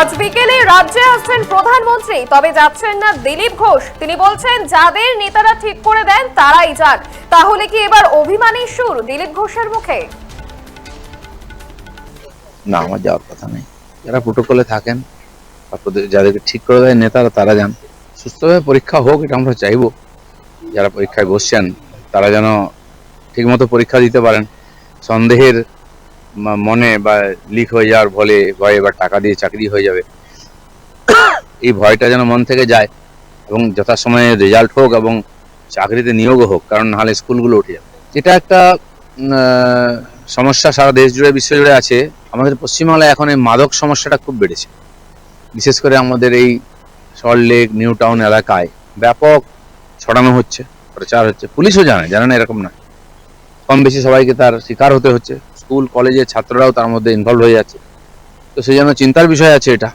আজ বিকেলে রাজ্যে আসছেন প্রধানমন্ত্রী, তবে যাচ্ছেন না দিলীপ ঘোষ। তিনি বলছেন, যাদের নেতারা ঠিক করে দেন, তারাই যান। তাহলে কি এবার অভিমানী সুর দিলীপ ঘোষের মুখে? না, আমার যাওয়ার কথা নেই। যারা প্রোটোকলে থাকেন যাদেরকে ঠিক করে দেয় নেতারা, তারা যান। সুস্থভাবে পরীক্ষা হোক, এটা আমরা চাইব। যারা পরীক্ষায় বসছেন, তারা যেন ঠিকমতো পরীক্ষা দিতে পারেন। সন্দেহের মনে বা লিক হয়ে যাওয়ার ফলে ভয়ে বা টাকা দিয়ে চাকরি হয়ে যাবে। এই ভয়টা যেন মন থেকে যায় এবং যথাসময়ে রেজাল্ট হোক এবং চাকরিতে নিয়োগও হোক, কারণ নাহলে স্কুলগুলো উঠে যাবে। এটা একটা সমস্যা সারা দেশ জুড়ে, বিশ্ব জুড়ে আছে। আমাদের পশ্চিমবাংলায় এখন এই মাদক সমস্যাটা খুব বেড়েছে। বিশেষ করে আমাদের এই সল্টলেক নিউ টাউন এলাকায় ব্যাপক ছড়ানো হচ্ছে, প্রচার হচ্ছে। পুলিশও জানে জানে না এরকম না কম বেশি সবাইকে তার শিকার হতে হচ্ছে। স্কুল, কলেজের ছাত্ররাও তার মধ্যে ইনভলভ হয়ে যাচ্ছে। তো সেই জন্য চিন্তার বিষয় আছে এটা।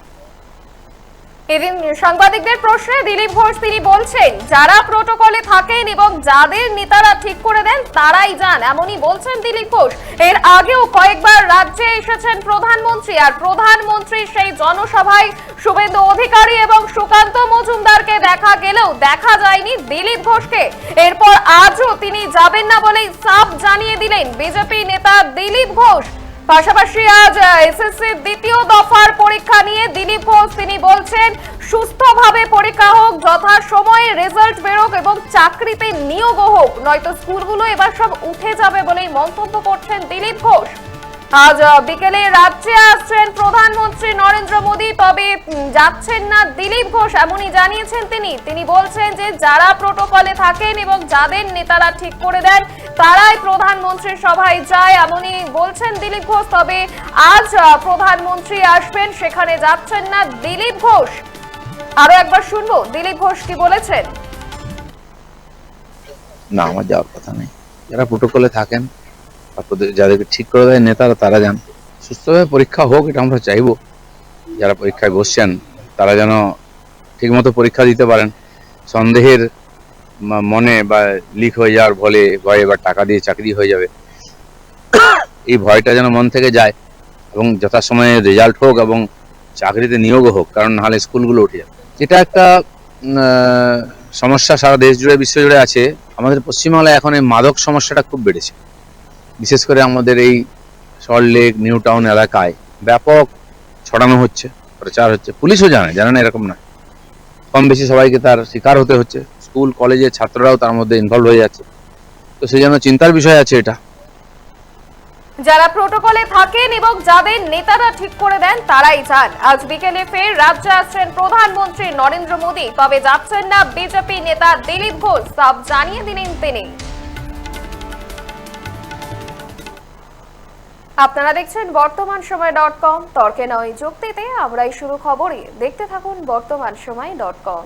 এদিন সাংবাদিকদের প্রশ্নে দিলীপ ঘোষ তিনি বলছেন, যারা প্রোটোকলে থাকেন এবং যাদের নেতারা ঠিক করে দেন, তারাই যান। এমনই বলছেন দিলীপ ঘোষ। এর আগেও কয়েকবার রাজ্যে এসেছেন প্রধানমন্ত্রী, আর প্রধানমন্ত্রীর সেই জনসভায় শুভেন্দু অধিকারী এবং সুকান্ত মজুমদারকে দেখা গেলেও দেখা যায়নি দিলীপ ঘোষকে। এরপর আজও তিনি যাবেন না বলেই সাফ জানিয়ে দিলেন বিজেপি নেতা দিলীপ ঘোষ। পাশাপাশি আজ এসএসসি দ্বিতীয় দফার পরীক্ষা নিয়ে দিলীপ ঘোষ, তিনি বলছেন, সুস্থভাবে পরীক্ষা হোক যথা সময়ে রেজাল্ট বেরোক এবং চাকরিতে নিয়োগও হোক। নয়তো স্কুলগুলো এবার সব উঠে যাবে বলেই মন্তব্য করছেন দিলীপ ঘোষ। আজ বিকেলে রাজ্যে আসছেন প্রধানমন্ত্রী নরেন্দ্র মোদী, তবে যাচ্ছেন না দিলীপ ঘোষ এমনই জানিয়েছেন তিনি। তিনি বলছেন যে, যারা প্রোটোকলে থাকেন এবং যাদের নেতারা ঠিক করে দেন তারাই প্রধানমন্ত্রীর সভায় যায়, এমনই বলছেন দিলীপ ঘোষ। তবে আজ প্রধানমন্ত্রী আসবেন, সেখানে যাচ্ছেন না দিলীপ ঘোষ। আরও একবার শুনব, দিলীপ ঘোষ কি বলেছেন? না, আমার যাওয়ার কথা নেই। যারা প্রোটোকলে থাকেন যাদেরকে ঠিক করে দেয় নেতারা, তারা যান সুস্থভাবে পরীক্ষা হোক, এটা আমরা চাইব। যারা পরীক্ষায় বসছেন, তারা যেন ঠিকমতো পরীক্ষা দিতে পারেন। সন্দেহের মনে বা লিক হয়ে যাওয়ার ফলে ভয়ে বা টাকা দিয়ে চাকরি হয়ে যাবে। এই ভয়টা যেন মন থেকে যায় এবং যথাসময়ে রেজাল্ট হোক এবং চাকরিতে নিয়োগও হোক, কারণ নাহলে স্কুলগুলো উঠে যাবে। এটা একটা সমস্যা সারা দেশ জুড়ে, বিশ্ব জুড়ে আছে। আমাদের পশ্চিমবাংলায় এখন এই মাদক সমস্যাটা খুব বেড়েছে। বিশেষ করে আমাদের এই সল্টলেক নিউ টাউন এলাকায় ব্যাপক ছড়ানো হচ্ছে, প্রচার হচ্ছে। পুলিশও জানে জানে না এরকম না কম বেশি সবাইকে তার শিকার হতে হচ্ছে। স্কুল, কলেজের ছাত্ররাও তার মধ্যে ইনভলভ হয়ে যাচ্ছে। তো সেই জন্য চিন্তার বিষয় আছে এটা। যারা প্রোটোকলে থাকেন এবং যাদের নেতারা ঠিক করে দেন, তারাই যান আজ বিকেলে ফের রাজ্যে আসছেন প্রধানমন্ত্রী নরেন্দ্র মোদী। তবে যাচ্ছেন না বিজেপি নেতা দিলীপ ঘোষ। সব জানিয়ে দিলেন তিনি। আপনারা দেখছেন বর্তমান সময় ডট কম। তর্কে নয় যুক্তিতে, আমরাই শুরু খবরে। দেখতে থাকুন বর্তমান সময় ডট কম।